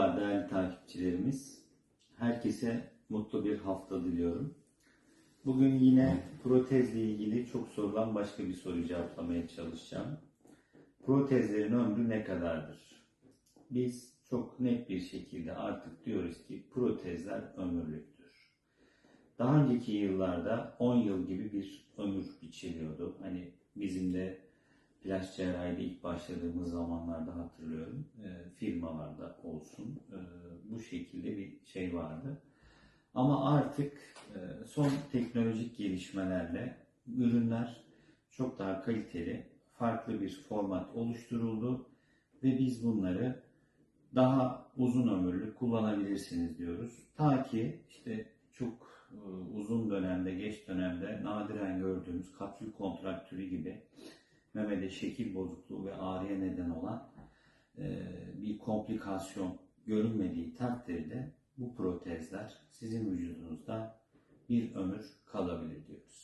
Merhabalar değerli takipçilerimiz. Herkese mutlu bir hafta diliyorum. Bugün yine protezle ilgili çok sorulan başka bir soruyu cevaplamaya çalışacağım. Protezlerin ömrü ne kadardır? Biz çok net bir şekilde artık diyoruz ki protezler ömürlüktür. Daha önceki yıllarda 10 yıl gibi bir ömür biçiliyordu. Hani bizim de plaj cerrahide ilk başladığımız zamanlarda hatırlıyorum. E, firmalarda olsun e, bu şekilde bir şey vardı. Ama artık e, son teknolojik gelişmelerle ürünler çok daha kaliteli, farklı bir format oluşturuldu ve biz bunları daha uzun ömürlü kullanabilirsiniz diyoruz. Ta ki işte çok e, uzun dönemde, geç dönemde nadiren gördüğümüz kapsül kontraktürü gibi memede şekil bozukluğu ve ağrıya neden olan e, bir komplikasyon görünmediği takdirde bu protezler sizin vücudunuzda bir ömür kalabilir diyoruz.